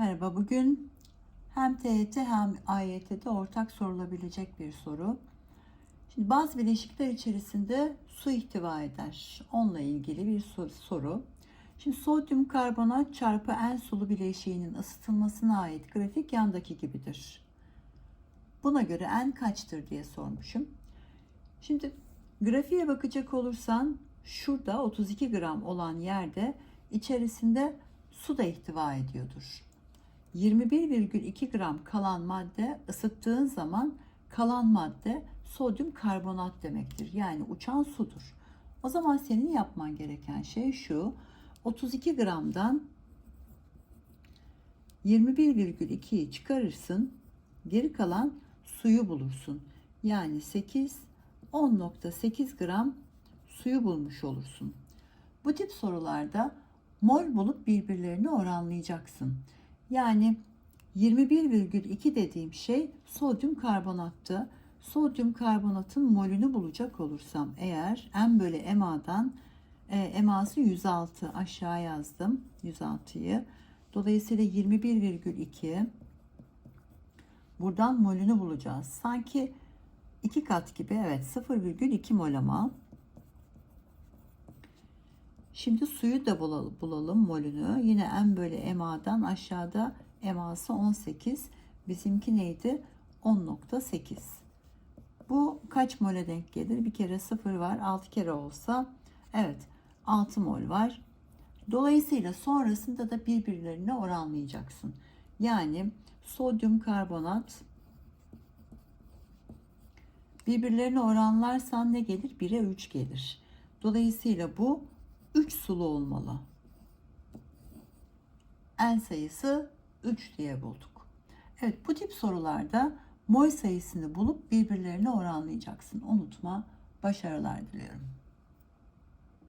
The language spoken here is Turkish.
Merhaba, bugün hem TYT hem AYT'de ortak sorulabilecek bir soru. Şimdi bazı bileşikler içerisinde su ihtiva eder. Onunla ilgili bir sor- soru. Şimdi sodyum karbonat çarpı en sulu bileşiğinin ısıtılmasına ait grafik yandaki gibidir. Buna göre en kaçtır diye sormuşum. Şimdi grafiğe bakacak olursan şurada 32 gram olan yerde içerisinde su da ihtiva ediyordur. 21,2 gram kalan madde ısıttığın zaman kalan madde sodyum karbonat demektir. Yani uçan sudur. O zaman senin yapman gereken şey şu. 32 gramdan 21,2'yi çıkarırsın. Geri kalan suyu bulursun. Yani 8 10.8 gram suyu bulmuş olursun. Bu tip sorularda mol bulup birbirlerini oranlayacaksın. Yani 21,2 dediğim şey sodyum karbonattı. Sodyum karbonatın molünü bulacak olursam eğer M bölü MA'dan e, MA'sı 106 aşağı yazdım 106'yı. Dolayısıyla 21,2 buradan molünü bulacağız. Sanki iki kat gibi evet 0,2 mol ama. Şimdi suyu da bulalım, bulalım molünü. Yine M bölü MA'dan aşağıda MA'sı 18. Bizimki neydi? 10.8. Bu kaç mole denk gelir? Bir kere 0 var. 6 kere olsa evet 6 mol var. Dolayısıyla sonrasında da birbirlerine oranlayacaksın. Yani sodyum karbonat birbirlerine oranlarsan ne gelir? 1'e 3 gelir. Dolayısıyla bu 3 sulu olmalı. En sayısı 3 diye bulduk. Evet bu tip sorularda mol sayısını bulup birbirlerine oranlayacaksın. Unutma. Başarılar diliyorum.